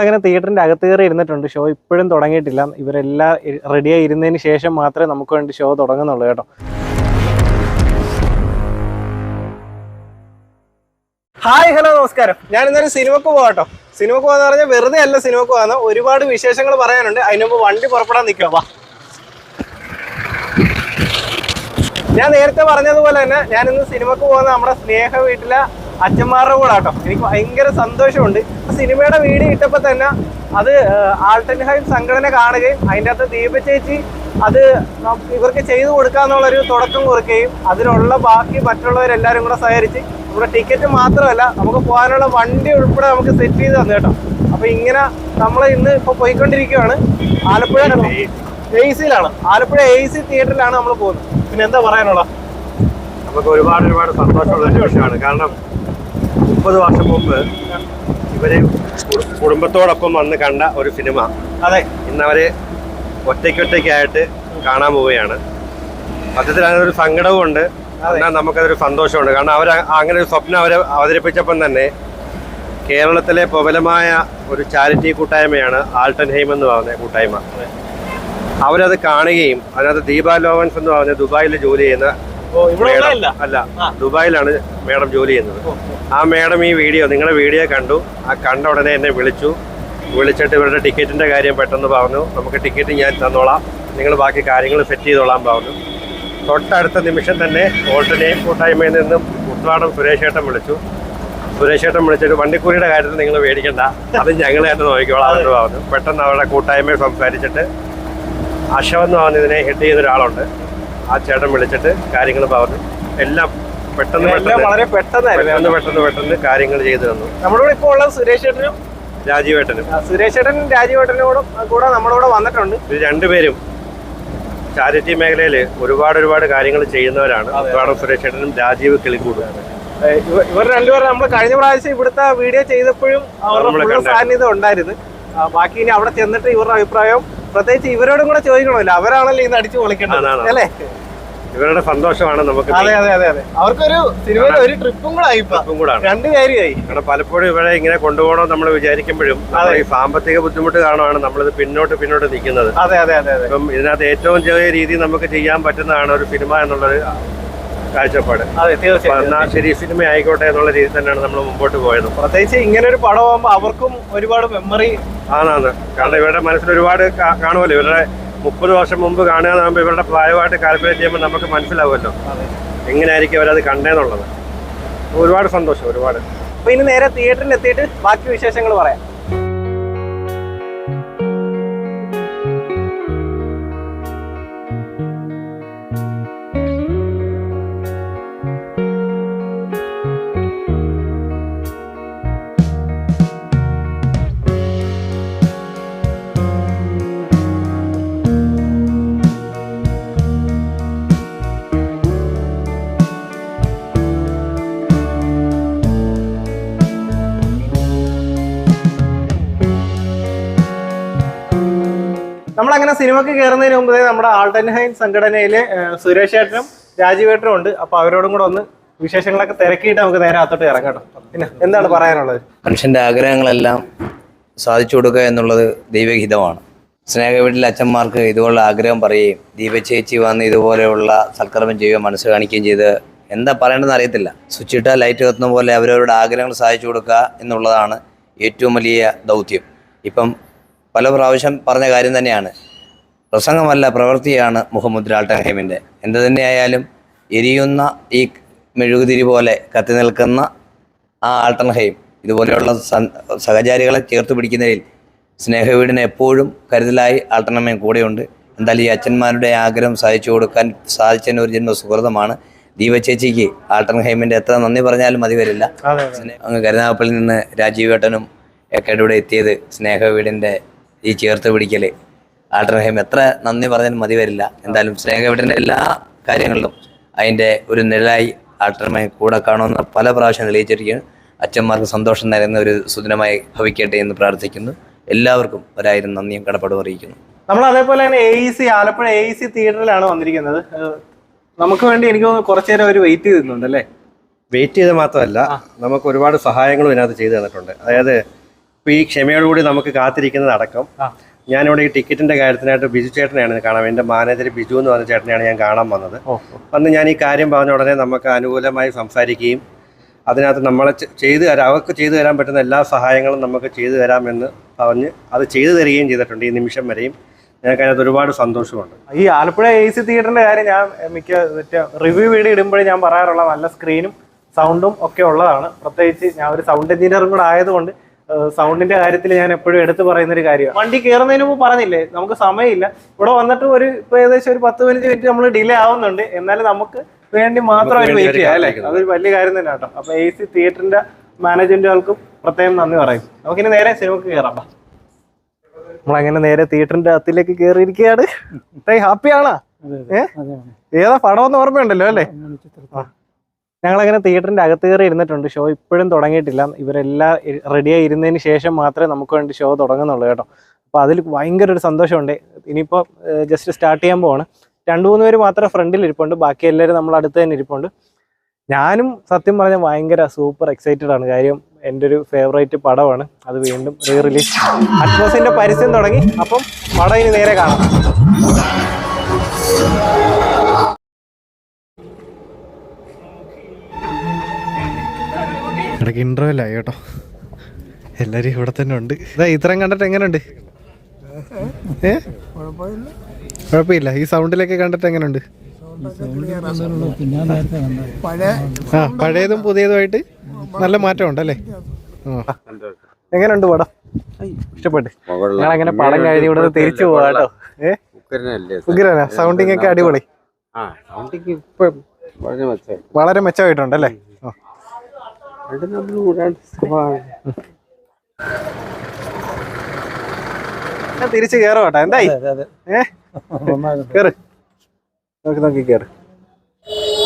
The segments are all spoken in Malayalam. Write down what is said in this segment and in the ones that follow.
നമ്മളങ്ങനെ തിയേറ്ററിന്റെ അകത്ത് കയറി ഇരുന്നിട്ടുണ്ട്. ഷോ ഇപ്പോഴും തുടങ്ങിയിട്ടില്ല. ഇവരെല്ലാം റെഡിയായി ഇരുന്നതിന് ശേഷം മാത്രമേ നമുക്ക് വേണ്ടി ഷോ തുടങ്ങുന്നുള്ളൂ കേട്ടോ. ഹായ് ഹലോ നമസ്കാരം. ഞാൻ ഇന്നലെ സിനിമക്ക് പോകാട്ടോ സിനിമക്ക് പോകാന്ന് പറഞ്ഞാൽ വെറുതെ അല്ല സിനിമക്ക് പോകാന്ന് ഒരുപാട് വിശേഷങ്ങൾ പറയാനുണ്ട്. അതിന് മുമ്പ് വണ്ടി പുറപ്പെടാൻ നിൽക്കുക വാ. ഞാൻ നേരത്തെ പറഞ്ഞതുപോലെ തന്നെ ഞാൻ ഇന്ന് സിനിമക്ക് പോകുന്ന നമ്മുടെ സ്നേഹ വീട്ടിലെ അച്ഛന്മാരുടെ കൂടെ ആട്ടോ. എനിക്ക് ഭയങ്കര സന്തോഷമുണ്ട്. സിനിമയുടെ വീഡിയോ ഇട്ടപ്പോൾ തന്നെ അത് ആൾട്ടൻഹൈം സംഘടന കാണുകയും അതിന്റെ അകത്ത് ദീപ ചേച്ചി അത് ഇവർക്ക് ചെയ്തു കൊടുക്കാന്നുള്ളൊരു തുടക്കം കുറിക്കുകയും അതിനുള്ള ബാക്കി മറ്റുള്ളവരെല്ലാവരും കൂടെ സഹകരിച്ച് നമ്മുടെ ടിക്കറ്റ് മാത്രമല്ല നമുക്ക് പോകാനുള്ള വണ്ടി ഉൾപ്പെടെ നമുക്ക് സെറ്റ് ചെയ്ത് തന്നു കേട്ടോ. അപ്പൊ ഇങ്ങനെ നമ്മൾ ഇന്ന് ഇപ്പൊ പോയിക്കൊണ്ടിരിക്കുകയാണ്. ആലപ്പുഴ എ സിയിലാണ് ആലപ്പുഴ എ സി തിയേറ്ററിലാണ് നമ്മൾ പോകുന്നത്. പിന്നെ എന്താ പറയാനുള്ള നമുക്ക് ഒരുപാട് ഒരുപാട് സന്തോഷമുള്ള ഒരു വിഷയമാണ്. കാരണം മുപ്പത് വർഷം മുമ്പ് ഇവർ കുടുംബത്തോടൊപ്പം വന്ന് കണ്ട ഒരു സിനിമ. അതെ. ഇന്നവരെ അവർ ഒറ്റയ്ക്കൊറ്റയ്ക്കായിട്ട് കാണാൻ പോവുകയാണ്. സത്യത്തിൽ അതിനൊരു സങ്കടവും ഉണ്ട് എന്നാൽ നമുക്കതൊരു സന്തോഷമുണ്ട്. കാരണം അവർ അങ്ങനെ ഒരു സ്വപ്നം അവരെ അവതരിപ്പിച്ചപ്പം തന്നെ കേരളത്തിലെ പ്രബലമായ ഒരു ചാരിറ്റി കൂട്ടായ്മയാണ് ആൾട്ടൻ ഹെയിം എന്ന് പറഞ്ഞ കൂട്ടായ്മ. അവരത് കാണുകയും അതിനകത്ത് ദീപ ലോവൻസ് എന്ന് പറഞ്ഞ ദുബായിൽ ജോലി ചെയ്യുന്ന അല്ല ദുബായിലാണ് മേഡം ജോലി ചെയ്യുന്നത്. ആ മാഡം ഈ വീഡിയോ നിങ്ങളുടെ വീഡിയോ കണ്ടു. ആ കണ്ട ഉടനെ എന്നെ വിളിച്ചു. വിളിച്ചിട്ട് ഇവരുടെ ടിക്കറ്റിന്റെ കാര്യം പെട്ടെന്ന് പറഞ്ഞു. നമുക്ക് ടിക്കറ്റ് ഞാൻ തന്നോളാം. നിങ്ങൾ ബാക്കി കാര്യങ്ങൾ സെറ്റ് ചെയ്തോളാം പറഞ്ഞു. തൊട്ടടുത്ത നിമിഷം തന്നെ ഓൾട്ടനെയും കൂട്ടായ്മയിൽ നിന്നും ഉത്രാടം സുരേഷ് ഏട്ടൻ വിളിച്ചു. സുരേഷ് ഏട്ടൻ വിളിച്ചിട്ട് വണ്ടിക്കൂലിയുടെ കാര്യത്തിൽ നിങ്ങൾ മേടിക്കണ്ട അത് ഞങ്ങൾ തന്നെ നോക്കിക്കോളാം എന്ന് പറഞ്ഞു. പെട്ടെന്ന് അവരുടെ കൂട്ടായ്മയെ സംസാരിച്ചിട്ട് അശവെന്ന് പറഞ്ഞതിനെ ഹെഡ് ചെയ്ത ഒരാളുണ്ട്. ആ ചേട്ടൻ വിളിച്ചിട്ട് കാര്യങ്ങൾ പറഞ്ഞു. എല്ലാം പെട്ടെന്ന് വളരെ പെട്ടെന്ന് പെട്ടെന്ന് പെട്ടെന്ന് കാര്യങ്ങൾ ചെയ്തു തന്നു. നമ്മുടെ ഇപ്പോൾ ഉള്ള സുരേഷ് ചേട്ടനും രാജീവേട്ടനും. ആ, സുരേഷ് രാജീവ് കൂടെ കൂടെ നമ്മുടെ കൂടെ വന്നിട്ടുണ്ട്. ഇത് രണ്ടുപേരും ചാരിറ്റി മേഖലയിൽ ഒരുപാട് ഒരുപാട് കാര്യങ്ങൾ ചെയ്യുന്നവരാണ്. അതുപോലെ സുരേഷ് ഏട്ടനും രാജീവ് കിളിക്കൂടും ഇവർ രണ്ടുപേരും നമ്മൾ കഴിഞ്ഞ പ്രാവശ്യം ഇവിടുത്തെ വീഡിയോ ചെയ്തപ്പോഴും അവരുടെ സാന്നിധ്യം ഉണ്ടായിരുന്നു. ബാക്കി ഇനി അവിടെ ചെന്നിട്ട് ഇവരുടെ അഭിപ്രായം പ്രത്യേകിച്ച് ഇവരോടും കൂടെ ചോദിക്കണമല്ലോ. അവരാണല്ലോ ഇന്ന് അടിച്ചു പൊളിക്കേണ്ടത്. അല്ലേ? ഇവരുടെ സന്തോഷമാണ് നമുക്ക് അതെ അതെ അതെ അതെ. അവർക്കൊരു സിനിമയിൽ ഒരു ട്രിപ്പും കൂടെ ആയി ട്രിപ്പും കൂടെ രണ്ട് കാര്യമായി. കാരണം പലപ്പോഴും ഇവരെ ഇങ്ങനെ കൊണ്ടുപോകണം നമ്മൾ വിചാരിക്കുമ്പോഴും ഈ സാമ്പത്തിക ബുദ്ധിമുട്ട് കാരണമാണ് നമ്മളിത് പിന്നോട്ട് പിന്നോട്ട് നിൽക്കുന്നത്. അതെ അതെ അതെ അതെ. ഇപ്പം ഇതിനകത്ത് ഏറ്റവും ചെറിയ രീതി നമുക്ക് ചെയ്യാൻ പറ്റുന്നതാണ് ഒരു സിനിമ എന്നുള്ളൊരു കാഴ്ചപ്പാട്. അതെ അപ്പൊ തീർച്ചയായും എന്നാ ശരി സിനിമ ആയിക്കോട്ടെ എന്നുള്ള രീതിയിൽ തന്നെയാണ് നമ്മൾ മുമ്പോട്ട് പോയത്. പ്രത്യേകിച്ച് ഇങ്ങനെ ഒരു പടമാകുമ്പോൾ അവർക്കും ഒരുപാട് മെമ്മറി ആണാണ് കാരണം ഇവരുടെ മനസ്സിൽ ഒരുപാട് കാണുമല്ലോ. ഇവരുടെ മുപ്പത് വർഷം മുമ്പ് കാണുക എന്ന് പറയുമ്പോൾ ഇവരുടെ പ്രായമായിട്ട് കാൽക്കുലേറ്റ് ചെയ്യുമ്പോൾ നമുക്ക് മനസ്സിലാവുമല്ലോ. എങ്ങനെയായിരിക്കും അവരത് കണ്ടേന്നുള്ളത്. ഒരുപാട് സന്തോഷം ഒരുപാട്. അപ്പോൾ ഇനി നേരെ തിയേറ്ററിൽ എത്തിയിട്ട് ബാക്കി വിശേഷങ്ങൾ പറയാം. സിനിമക്ക് കയറുന്നതിന് മുമ്പ് നമ്മുടെ ആൾട്ടൻഹൈൻ സംഘടനയിലെ സുരേഷ് ഏട്ടനും രാജീവേട്ടനും ഉണ്ട്. അപ്പൊ അവരോടും കൂടെ ഒന്ന് വിശേഷങ്ങളൊക്കെ തിരക്കിയിട്ട് നമുക്ക് നേരെ അത്തോട്ട് ഇറങ്ങട്ടോ പിന്നെ എന്താണ് പറയാനുള്ളത്? മനുഷ്യന്റെ ആഗ്രഹങ്ങളെല്ലാം സാധിച്ചു കൊടുക്കുക എന്നുള്ളത് ദൈവഹിതമാണ്. സ്നേഹ വീട്ടിലെ അച്ഛന്മാർക്ക് ഇതുപോലുള്ള ആഗ്രഹം പറയുകയും ദീപ ചേച്ചി വന്ന് ഇതുപോലെയുള്ള സൽക്കർമ്മം ചെയ്യുകയും മനസ്സ് കാണിക്കുകയും ചെയ്ത് എന്താ പറയേണ്ടതെന്ന് അറിയത്തില്ല. സ്വിച്ച് ഇട്ടാൽ ലൈറ്റ് കത്തുന്ന പോലെ അവരവരുടെ ആഗ്രഹങ്ങൾ സാധിച്ചു കൊടുക്കുക എന്നുള്ളതാണ് ഏറ്റവും വലിയ ദൗത്യം. ഇപ്പം പല പ്രാവശ്യം പറഞ്ഞ കാര്യം തന്നെയാണ്. പ്രസംഗമല്ല പ്രവൃത്തിയാണ് മുഹമ്മദ് ലാൽട്ടഹീമിന്റെ എന്ത് തന്നെയായാലും എരിയുന്ന ഈ മെഴുകുതിരി പോലെ കത്തി നിൽക്കുന്ന ആ ആൾട്ടൻഹൈം ഇതുപോലെയുള്ള സഹചാരികളെ ചേർത്ത് പിടിക്കുന്നതിൽ സ്നേഹവീടിന് എപ്പോഴും കരുതലായി ആൾട്ടനമ്മയും കൂടെയുണ്ട്. എന്തായാലും ഈ അച്ഛന്മാരുടെ ആഗ്രഹം സാധിച്ചു കൊടുക്കാൻ സാധിച്ചതിന് ഒരു ജന്മ സുഹൃതമാണ് ദീപചേച്ചിക്ക് ആൾട്ടൻഹൈമിന്റെ എത്ര നന്ദി പറഞ്ഞാലും മതി വരില്ല. അങ്ങ് കരുനാഗപ്പള്ളിയിൽ നിന്ന് രാജീവേട്ടനും ഒക്കെ ഇവിടെ എത്തിയത് സ്നേഹവീടിന്റെ ഈ ചേർത്ത് പിടിക്കൽ ആൾട്ടർഹൈം എത്ര നന്ദി പറഞ്ഞാലും മതി വരില്ല. എന്തായാലും സ്നേഹവീടിന്റെ എല്ലാ കാര്യങ്ങളിലും അതിന്റെ ഒരു നിഴലായി ആൾട്ടർമയെ കൂടെ കാണുമെന്ന് പല പ്രാവശ്യം തെളിയിച്ചിരിക്കുകയാണ്. അച്ഛന്മാർക്ക് സന്തോഷം നൽകുന്ന ഒരു സുദിനമായി ഭവിക്കട്ടെ എന്ന് പ്രാർത്ഥിക്കുന്നു. എല്ലാവർക്കും ഒരായിരം നന്ദിയും കടപ്പാടും അറിയിക്കുന്നു. നമ്മൾ അതേപോലെ തന്നെ A C Alappuzha A C തിയേറ്ററിലാണ് വന്നിരിക്കുന്നത്. നമുക്ക് വേണ്ടി എനിക്ക് തോന്നുന്നു കുറച്ചു നേരം അവർ വെയിറ്റ് ചെയ്തിട്ടുണ്ട് അല്ലേ? വെയിറ്റ് ചെയ്ത് മാത്രമല്ല നമുക്ക് ഒരുപാട് സഹായങ്ങളും ഇതിനകത്ത് ചെയ്തു തന്നിട്ടുണ്ട്. അതായത് ഇപ്പോൾ ഈ ക്ഷമയോടുകൂടി നമുക്ക് കാത്തിരിക്കുന്നത് അടക്കം. ഞാനിവിടെ ഈ ടിക്കറ്റിന്റെ കാര്യത്തിനായിട്ട് ബിജു ചേട്ടനെയാണ് കാണാൻ എന്റെ മാനേജർ ബിജു എന്ന് പറഞ്ഞ ചേട്ടനെയാണ് ഞാൻ കാണാൻ വന്നത്. വന്ന് ഞാൻ ഈ കാര്യം പറഞ്ഞ ഉടനെ നമുക്ക് അനുകൂലമായി സംസാരിക്കുകയും അതിനകത്ത് നമ്മളെ ചെയ്തു തരാം അവർക്ക് ചെയ്തു തരാൻ പറ്റുന്ന എല്ലാ സഹായങ്ങളും നമുക്ക് ചെയ്തു തരാമെന്ന് പറഞ്ഞ് അത് ചെയ്തു തരികയും ചെയ്തിട്ടുണ്ട് ഈ നിമിഷം വരെയും. ഞങ്ങൾക്ക് അതിനകത്ത് ഒരുപാട് സന്തോഷമുണ്ട്. ഈ ആലപ്പുഴ എ സി തിയേറ്ററിന്റെ കാര്യം ഞാൻ മിക്ക മറ്റേ റിവ്യൂ വീഡിയോ ഇടുമ്പോഴേ ഞാൻ പറയാറുള്ള നല്ല സ്ക്രീനും സൗണ്ടും ഒക്കെ ഉള്ളതാണ്. പ്രത്യേകിച്ച് ഞാൻ ഒരു സൗണ്ട് എഞ്ചിനീയറും കൂടെ ആയതുകൊണ്ട് സൗണ്ടിന്റെ കാര്യത്തിൽ ഞാൻ എപ്പോഴും എടുത്തു പറയുന്ന ഒരു കാര്യമാണ്. വണ്ടി കയറുന്നതിന് മുമ്പ് പറഞ്ഞില്ലേ നമുക്ക് സമയമില്ല. ഇവിടെ വന്നിട്ട് ഒരു ഇപ്പൊ ഏകദേശം ഒരു പത്ത് പതിനഞ്ച് മിനിറ്റ് നമ്മൾ ഡിലേ ആവുന്നുണ്ട്. എന്നാലും നമുക്ക് വേണ്ടി മാത്രം ഒരു വേണ്ടി വെയിറ്റ് ചെയ്യാം അല്ലേ? അതൊരു വലിയ കാര്യം തന്നെ കേട്ടോ. അപ്പൊ എ സി തിയേറ്ററിന്റെ മാനേജ്മെന്റുകൾക്കും പ്രത്യേകം നന്ദി പറയും. നമുക്കിനി നേരെ സിനിമക്ക് കയറാം. നമ്മളങ്ങനെ നേരെ തിയേറ്ററിന്റെ അകത്തിലേക്ക് കയറിയിരിക്കുകയാണ് ഹാപ്പിയാണോ ഏതാ പടം എന്ന് ഓർമ്മയുണ്ടല്ലോ അല്ലേ? ആ. ഞങ്ങളങ്ങനെ തിയേറ്ററിന്റെ അകത്ത് കയറി ഇരുന്നിട്ടുണ്ട്. ഷോ ഇപ്പോഴും തുടങ്ങിയിട്ടില്ല. ഇവരെല്ലാം റെഡിയായി ഇരുന്നതിന് ശേഷം മാത്രമേ നമുക്ക് വേണ്ടി ഷോ തുടങ്ങുന്നുള്ളൂ കേട്ടോ. അപ്പോൾ അതിൽ ഭയങ്കര ഒരു സന്തോഷമുണ്ട്. ഇനിയിപ്പോൾ ജസ്റ്റ് സ്റ്റാർട്ട് ചെയ്യാൻ പോവാണ്. രണ്ട് മൂന്ന് പേര് മാത്രം ഫ്രണ്ടിൽ ഇരിപ്പുണ്ട്. ബാക്കി എല്ലാവരും നമ്മൾ അടുത്ത് തന്നെ ഇരിപ്പുണ്ട്. ഞാനും സത്യം പറഞ്ഞാൽ ഭയങ്കര സൂപ്പർ എക്സൈറ്റഡ് ആണ്. കാര്യം എന്റെ ഒരു ഫേവറേറ്റ് പടമാണ്. അത് വീണ്ടും റീ റിലീസ് അറ്റ്മോസിന്റെ പരസ്യം തുടങ്ങി. അപ്പം പടം ഇനി നേരെ കാണാം. ഇടയ്ക്ക് ഇന്റർവെൽ ആയി കേട്ടോ. എല്ലാരും ഇവിടെ തന്നെ ഉണ്ട്. ഇതാ ഇത്രയും കണ്ടിട്ട് എങ്ങനെയുണ്ട് ഏ? കുഴപ്പമില്ല. ഈ സൗണ്ടിലൊക്കെ കണ്ടിട്ട് എങ്ങനെയുണ്ട് ആ പഴയതും പുതിയതുമായിട്ട് നല്ല മാറ്റം ഉണ്ടല്ലേ. എങ്ങനെയുണ്ട് പടം? ഇഷ്ടപ്പെട്ട്. ഞങ്ങൾ അങ്ങനെ പടം കഴിഞ്ഞ് ഇവിടെ തിരിച്ചു പോവാട്ടോ ഏ? ഉഗ്രനാ? സൗണ്ടിങ് ഒക്കെ അടിപൊളി. വളരെ മെച്ചമായിട്ടുണ്ട് അല്ലേ. അവിടെ നമ്മൾ കൂടാണ്ട് തിരിച്ച് കേറോട്ടെ എന്തായി? കേറ്. നോക്കി നോക്കി കേറ്.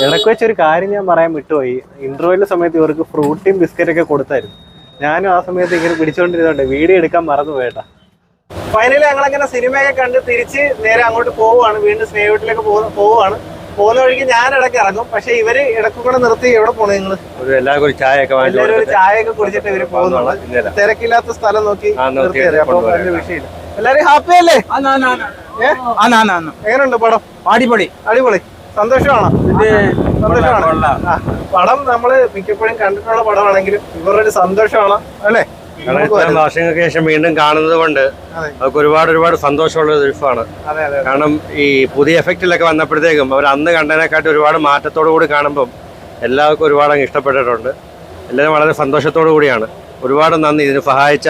ഇടയ്ക്ക് വെച്ചൊരു കാര്യം ഞാൻ പറയാൻ വിട്ടുപോയി. ഇന്റർവെല്ലിന്റെ സമയത്ത് ഇവർക്ക് ഫ്രൂട്ടിയും ബിസ്ക്കറ്റൊക്കെ കൊടുത്തായിരുന്നു. ഞാനും ആ സമയത്ത് ഇങ്ങനെ പിടിച്ചോണ്ടിരുന്നോണ്ട് വീഡിയോ എടുക്കാൻ മറന്നു പോയേട്ടാ. ഫൈനലി ഞങ്ങൾ അങ്ങനെ സിനിമയൊക്കെ കണ്ട് തിരിച്ച് നേരെ അങ്ങോട്ട് പോവുകയാണ്. വീണ്ടും സ്നേഹവീട്ടിലേക്ക് പോവുകയാണ്. പോകുന്ന വഴിക്ക് ഞാൻ ഇടയ്ക്ക് ഇറങ്ങും. പക്ഷെ ഇവർ ഇടയ്ക്ക് കൂടെ നിർത്തി എവിടെ പോണു നിങ്ങൾ? ഒരു എല്ലാവർക്കും ഒരു ചായയൊക്കെ എല്ലാവരും ഒരു ഒക്കെ ചായയൊക്കെ കുടിച്ചിട്ട് ഇവർ പോകുന്നുള്ളു തിരക്കില്ലാത്ത സ്ഥലം നോക്കി നിർത്തി അപ്പൊ വലിയ വിഷയമില്ല. എല്ലാരും ഹാപ്പി അല്ലേ? ഏ? എങ്ങനെയുണ്ട് പടം? അടിപൊളി. അടിപൊളി. സന്തോഷമാണോ? സന്തോഷമാണ്? പടം നമ്മൾ മിക്കപ്പോഴും കണ്ടിട്ടുള്ള പടമാണെങ്കിലും ഇവരുടെ ഒരു സന്തോഷമാണോ. അല്ലേ? ഇത്രയും. വർഷങ്ങൾക്ക് ശേഷം വീണ്ടും കാണുന്നത് കൊണ്ട് അവർക്ക് ഒരുപാട് ഒരുപാട് സന്തോഷമുള്ള ഒരു അതെ കാരണം ഈ പുതിയ എഫക്റ്റിലൊക്കെ വന്നപ്പോഴത്തേക്കും അവർ അന്ന് കണ്ടതിനെക്കാട്ടി ഒരുപാട് മാറ്റത്തോടു കൂടി കാണുമ്പം എല്ലാവർക്കും ഒരുപാട് അങ്ങ് ഇഷ്ടപ്പെട്ടിട്ടുണ്ട്. എല്ലാവരും വളരെ സന്തോഷത്തോടു കൂടിയാണ്. ഒരുപാട് നന്ദി. ഇതിന് സഹായിച്ച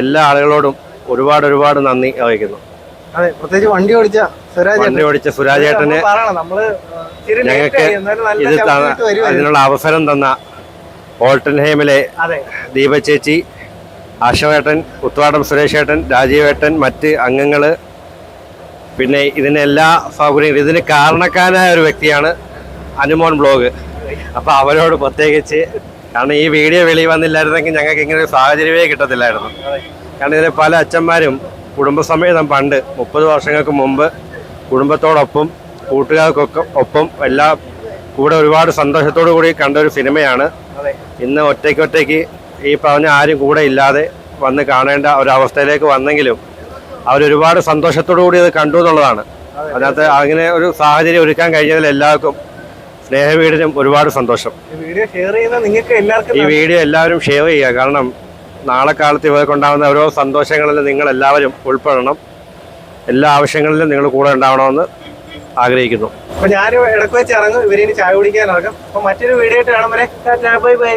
എല്ലാ ആളുകളോടും ഒരുപാട് ഒരുപാട് നന്ദി അറിയിക്കുന്നു. അതെ പ്രത്യേകിച്ച് വണ്ടി ഓടിച്ച വണ്ടി ഓടിച്ച സുരാജേട്ടന് ഞങ്ങൾക്ക് ഇത്. അതിനുള്ള അവസരം തന്ന ഓൾട്ടൻഹേമിലെ ദീപ ചേച്ചി ആശവേട്ടൻ ഉത്വാടം സുരേഷേട്ടൻ രാജീവേട്ടൻ മറ്റ് അംഗങ്ങൾ പിന്നെ ഇതിന് എല്ലാ സൗകര്യങ്ങളും ഇതിന് കാരണക്കാരനായ ഒരു വ്യക്തിയാണ് അനുമോൻ ബ്ലോഗ്. അപ്പോൾ അവരോട് പ്രത്യേകിച്ച് കാരണം ഈ വീഡിയോ വെളിയിൽ വന്നില്ലായിരുന്നെങ്കിൽ ഞങ്ങൾക്ക് ഇങ്ങനെ ഒരു സാഹചര്യമേ കിട്ടത്തില്ലായിരുന്നു. കാരണം ഇതിലെ പല അച്ഛന്മാരും കുടുംബസമേതം പണ്ട് മുപ്പത് വർഷങ്ങൾക്ക് മുമ്പ് കുടുംബത്തോടൊപ്പം കൂട്ടുകാർക്കൊക്കെ ഒപ്പം എല്ലാ കൂടെ ഒരുപാട് സന്തോഷത്തോടു കൂടി കണ്ട ഒരു സിനിമയാണ്. ഇന്ന് ഒറ്റയ്ക്ക് ഒറ്റയ്ക്ക് ഈ പറഞ്ഞ ആരും കൂടെ ഇല്ലാതെ വന്ന് കാണേണ്ട ഒരവസ്ഥയിലേക്ക് വന്നെങ്കിലും അവരൊരുപാട് സന്തോഷത്തോടു കൂടി അത് കണ്ടു എന്നുള്ളതാണ്. അതിനകത്ത് അങ്ങനെ ഒരു സാഹചര്യം ഒരുക്കാൻ കഴിഞ്ഞതിൽ എല്ലാവർക്കും സ്നേഹവീടിനും ഒരുപാട് സന്തോഷം. ഈ വീഡിയോ എല്ലാവരും ഷെയർ ചെയ്യുക. കാരണം നാളെ കാലത്ത് ഇവർക്കുണ്ടാകുന്ന ഓരോ സന്തോഷങ്ങളിൽ നിങ്ങൾ എല്ലാവരും ഉൾപ്പെടണം. എല്ലാ ആവശ്യങ്ങളിലും നിങ്ങൾ കൂടെ ഉണ്ടാവണമെന്ന് ആഗ്രഹിക്കുന്നു. അപ്പൊ ഞാൻ ഇടയ്ക്ക് വെച്ച് ഇറങ്ങും. ഇവരിനി ചായ കുടിക്കാൻ ഇറങ്ങും. അപ്പൊ മറ്റൊരു വീഡിയോ ആയിട്ട് കാണുമ്പോൾ ബൈ ബൈ.